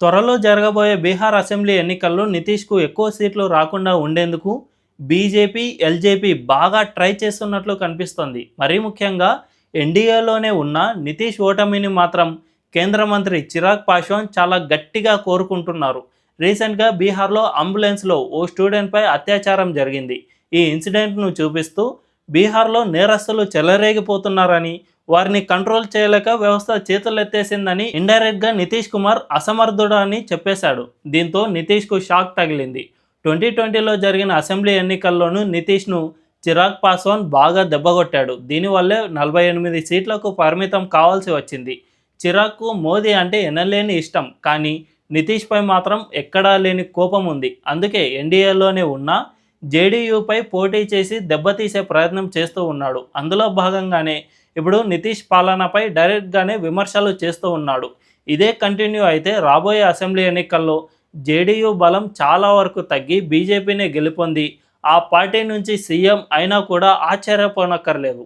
త్వరలో జరగబోయే బీహార్ అసెంబ్లీ ఎన్నికల్లో నితీష్కు ఎక్కువ సీట్లు రాకుండా ఉండేందుకు బీజేపీ ఎల్జేపీ బాగా ట్రై చేస్తున్నట్లు కనిపిస్తోంది. మరీ ముఖ్యంగా ఎన్డీఏలోనే ఉన్న నితీష్ ఓటమిని మాత్రం కేంద్ర మంత్రి చిరాగ్ పాశ్వాన్ చాలా గట్టిగా కోరుకుంటున్నారు. రీసెంట్గా బీహార్లో అంబులెన్స్లో ఓ స్టూడెంట్పై అత్యాచారం జరిగింది. ఈ ఇన్సిడెంట్ను చూపిస్తూ బీహార్లో నేరస్తులు చెలరేగిపోతున్నారని వారిని కంట్రోల్ చేయలేక వ్యవస్థ చేతులెత్తేసిందని ఇండైరెక్ట్గా నితీష్ కుమార్ అసమర్థుడు అని చెప్పేశాడు. దీంతో నితీష్కు షాక్ తగిలింది. ట్వంటీ ట్వంటీలో జరిగిన అసెంబ్లీ ఎన్నికల్లోనూ నితీష్ను చిరాగ్ పాస్వాన్ బాగా దెబ్బగొట్టాడు. దీనివల్లే నలభై ఎనిమిది సీట్లకు పరిమితం కావాల్సి వచ్చింది. చిరాగ్కు మోదీ అంటే ఎనలేని ఇష్టం. కానీ నితీష్పై మాత్రం ఎక్కడా లేని కోపం ఉంది. అందుకే ఎన్డీఏలోనే ఉన్న జేడీయూపై పోటీ చేసి దెబ్బతీసే ప్రయత్నం చేస్తూ ఉన్నాడు. అందులో భాగంగానే ఇప్పుడు నితీష్ పాలనపై డైరెక్ట్గానే విమర్శలు చేస్తూ ఉన్నాడు. ఇదే కంటిన్యూ అయితే రాబోయే అసెంబ్లీ ఎన్నికల్లో జేడీయూ బలం చాలా వరకు తగ్గి బీజేపీనే గెలుపొంది. ఆ పార్టీ నుంచి సీఎం అయినా కూడా ఆశ్చర్యపోనక్కర్లేదు.